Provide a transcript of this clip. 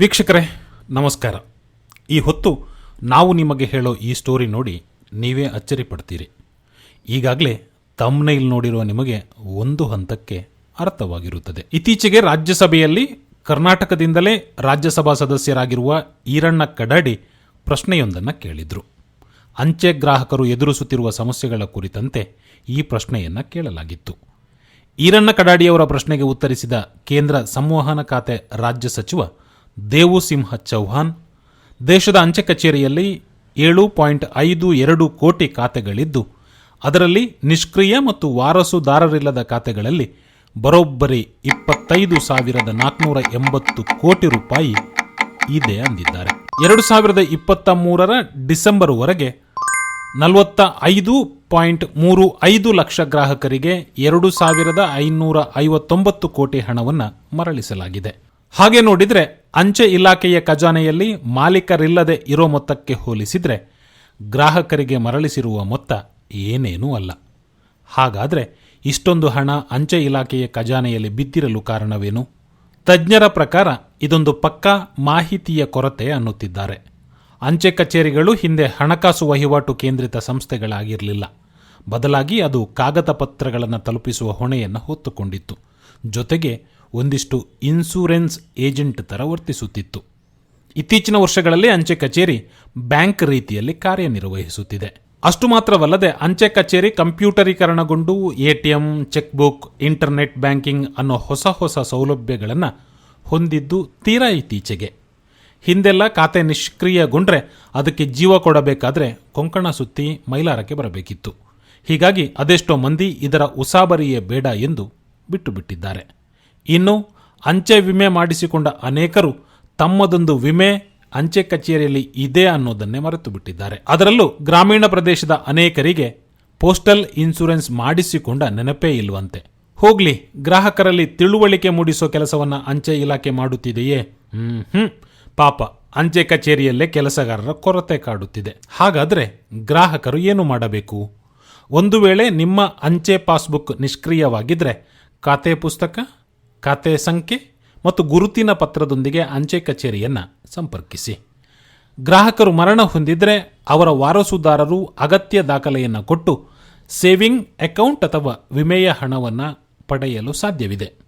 ವೀಕ್ಷಕರೇ, ನಮಸ್ಕಾರ. ಈ ಹೊತ್ತು ನಾವು ನಿಮಗೆ ಹೇಳೋ ಈ ಸ್ಟೋರಿ ನೋಡಿ ನೀವೇ ಅಚ್ಚರಿ ಪಡ್ತೀರಿ ಈಗಾಗಲೇ ತಮ್ನೈಲ್ ನೋಡಿರುವ ನಿಮಗೆ ಒಂದು ಹಂತಕ್ಕೆ ಅರ್ಥವಾಗಿರುತ್ತದೆ. ಇತ್ತೀಚೆಗೆ ರಾಜ್ಯಸಭೆಯಲ್ಲಿ ಕರ್ನಾಟಕದಿಂದಲೇ ರಾಜ್ಯಸಭಾ ಸದಸ್ಯರಾಗಿರುವ ಈರಣ್ಣ ಕಡಾಡಿ ಪ್ರಶ್ನೆಯೊಂದನ್ನು ಕೇಳಿದರು. ಅಂಚೆ ಗ್ರಾಹಕರು ಎದುರಿಸುತ್ತಿರುವ ಸಮಸ್ಯೆಗಳ ಕುರಿತಂತೆ ಈ ಪ್ರಶ್ನೆಯನ್ನು ಕೇಳಲಾಗಿತ್ತು. ಈರಣ್ಣ ಕಡಾಡಿಯವರ ಪ್ರಶ್ನೆಗೆ ಉತ್ತರಿಸಿದ ಕೇಂದ್ರ ಸಂವಹನ ಖಾತೆ ರಾಜ್ಯ ಸಚಿವ ದೇವುಸಿಂಹ ಚೌಹಾನ್ ದೇಶದ ಅಂಚೆ ಕಚೇರಿಯಲ್ಲಿ ಏಳು ಪಾಯಿಂಟ್ ಐದು ಎರಡು ಕೋಟಿ ಖಾತೆಗಳಿದ್ದು, ಅದರಲ್ಲಿ ನಿಷ್ಕ್ರಿಯ ಮತ್ತು ವಾರಸುದಾರರಿಲ್ಲದ ಖಾತೆಗಳಲ್ಲಿ ಬರೋಬ್ಬರಿ ಇಪ್ಪತ್ತೈದು ಸಾವಿರದ ನಾಲ್ಕುನೂರ ಎಂಬತ್ತು ಕೋಟಿ ರೂಪಾಯಿ ಇದೆ ಅಂದಿದ್ದಾರೆ. ಎರಡು ಸಾವಿರದ ಇಪ್ಪತ್ತ ಮೂರರ ಡಿಸೆಂಬರ್ವರೆಗೆ ನಲವತ್ತ ಐದು ಪಾಯಿಂಟ್ ಮೂರು ಐದು ಲಕ್ಷ ಗ್ರಾಹಕರಿಗೆ ಎರಡು ಸಾವಿರದ ಐನೂರ ಐವತ್ತೊಂಬತ್ತು ಕೋಟಿ ಹಣವನ್ನು ಮರಳಿಸಲಾಗಿದೆ. ಹಾಗೆ ನೋಡಿದರೆ ಅಂಚೆ ಇಲಾಖೆಯ ಖಜಾನೆಯಲ್ಲಿ ಮಾಲೀಕರಿಲ್ಲದೆ ಇರೋ ಮೊತ್ತಕ್ಕೆ ಹೋಲಿಸಿದರೆ ಗ್ರಾಹಕರಿಗೆ ಮರಳಿಸಿರುವ ಮೊತ್ತ ಏನೇನೂ ಅಲ್ಲ. ಹಾಗಾದರೆ ಇಷ್ಟೊಂದು ಹಣ ಅಂಚೆ ಇಲಾಖೆಯ ಖಜಾನೆಯಲ್ಲಿ ಬಿದ್ದಿರಲು ಕಾರಣವೇನು? ತಜ್ಞರ ಪ್ರಕಾರ ಇದೊಂದು ಪಕ್ಕಾ ಮಾಹಿತಿಯ ಕೊರತೆ ಅನ್ನುತ್ತಿದ್ದಾರೆ. ಅಂಚೆ ಕಚೇರಿಗಳು ಹಿಂದೆ ಹಣಕಾಸು ವಹಿವಾಟು ಕೇಂದ್ರಿತ ಸಂಸ್ಥೆಗಳಾಗಿರಲಿಲ್ಲ. ಬದಲಾಗಿ ಅದು ಕಾಗದ ಪತ್ರಗಳನ್ನು ತಲುಪಿಸುವ ಹೊಣೆಯನ್ನು ಹೊತ್ತುಕೊಂಡಿತ್ತು. ಜೊತೆಗೆ ಒಂದಿಷ್ಟು ಇನ್ಸೂರೆನ್ಸ್ ಏಜೆಂಟ್ ಥರ ವರ್ತಿಸುತ್ತಿತ್ತು. ಇತ್ತೀಚಿನ ವರ್ಷಗಳಲ್ಲಿ ಅಂಚೆ ಕಚೇರಿ ಬ್ಯಾಂಕ್ ರೀತಿಯಲ್ಲಿ ಕಾರ್ಯನಿರ್ವಹಿಸುತ್ತಿದೆ. ಅಷ್ಟು ಮಾತ್ರವಲ್ಲದೆ ಅಂಚೆ ಕಚೇರಿ ಕಂಪ್ಯೂಟರೀಕರಣಗೊಂಡು ATM cheque book internet banking ಅನ್ನೋ ಹೊಸ ಹೊಸ ಸೌಲಭ್ಯಗಳನ್ನು ಹೊಂದಿದ್ದು ತೀರಾ ಇತ್ತೀಚೆಗೆ. ಹಿಂದೆಲ್ಲ ಖಾತೆ ನಿಷ್ಕ್ರಿಯಗೊಂಡ್ರೆ ಅದಕ್ಕೆ ಜೀವ ಕೊಡಬೇಕಾದ್ರೆ ಕೊಂಕಣ ಸುತ್ತಿ ಮೈಲಾರಕ್ಕೆ ಬರಬೇಕಿತ್ತು. ಹೀಗಾಗಿ ಅದೆಷ್ಟೋ ಮಂದಿ ಇದರ ಉಸಾಬರಿಯೇ ಬೇಡ ಎಂದು ಬಿಟ್ಟು ಬಿಟ್ಟಿದ್ದಾರೆ ಇನ್ನು ಅಂಚೆ ವಿಮೆ ಮಾಡಿಸಿಕೊಂಡ ಅನೇಕರು ತಮ್ಮದೊಂದು ವಿಮೆ ಅಂಚೆ ಕಚೇರಿಯಲ್ಲಿ ಇದೆ ಅನ್ನೋದನ್ನೇ ಮರೆತು ಬಿಟ್ಟಿದ್ದಾರೆ ಅದರಲ್ಲೂ ಗ್ರಾಮೀಣ ಪ್ರದೇಶದ ಅನೇಕರಿಗೆ ಪೋಸ್ಟಲ್ ಇನ್ಸೂರೆನ್ಸ್ ಮಾಡಿಸಿಕೊಂಡ ನೆನಪೇ ಇಲ್ವಂತೆ. ಹೋಗ್ಲಿ, ಗ್ರಾಹಕರಲ್ಲಿ ತಿಳುವಳಿಕೆ ಮೂಡಿಸೋ ಕೆಲಸವನ್ನ ಅಂಚೆ ಇಲಾಖೆ ಮಾಡುತ್ತಿದೆಯೇ? ಹ್ಮ್ ಪಾಪ, ಅಂಚೆ ಕಚೇರಿಯಲ್ಲೇ ಕೆಲಸಗಾರರ ಕೊರತೆ ಕಾಡುತ್ತಿದೆ. ಹಾಗಾದ್ರೆ ಗ್ರಾಹಕರು ಏನು ಮಾಡಬೇಕು? ಒಂದು ವೇಳೆ ನಿಮ್ಮ ಅಂಚೆ ಪಾಸ್ಬುಕ್ ನಿಷ್ಕ್ರಿಯವಾಗಿದ್ದರೆ ಖಾತೆ ಪುಸ್ತಕ, ಖಾತೆ ಸಂಖ್ಯೆ ಮತ್ತು ಗುರುತಿನ ಪತ್ರದೊಂದಿಗೆ ಅಂಚೆ ಕಚೇರಿಯನ್ನು ಸಂಪರ್ಕಿಸಿ. ಗ್ರಾಹಕರು ಮರಣ ಹೊಂದಿದರೆ ಅವರ ವಾರಸುದಾರರು ಅಗತ್ಯ ದಾಖಲೆಯನ್ನು ಕೊಟ್ಟು ಸೇವಿಂಗ್ ಅಕೌಂಟ್ ಅಥವಾ ವಿಮೆಯ ಹಣವನ್ನು ಪಡೆಯಲು ಸಾಧ್ಯವಿದೆ.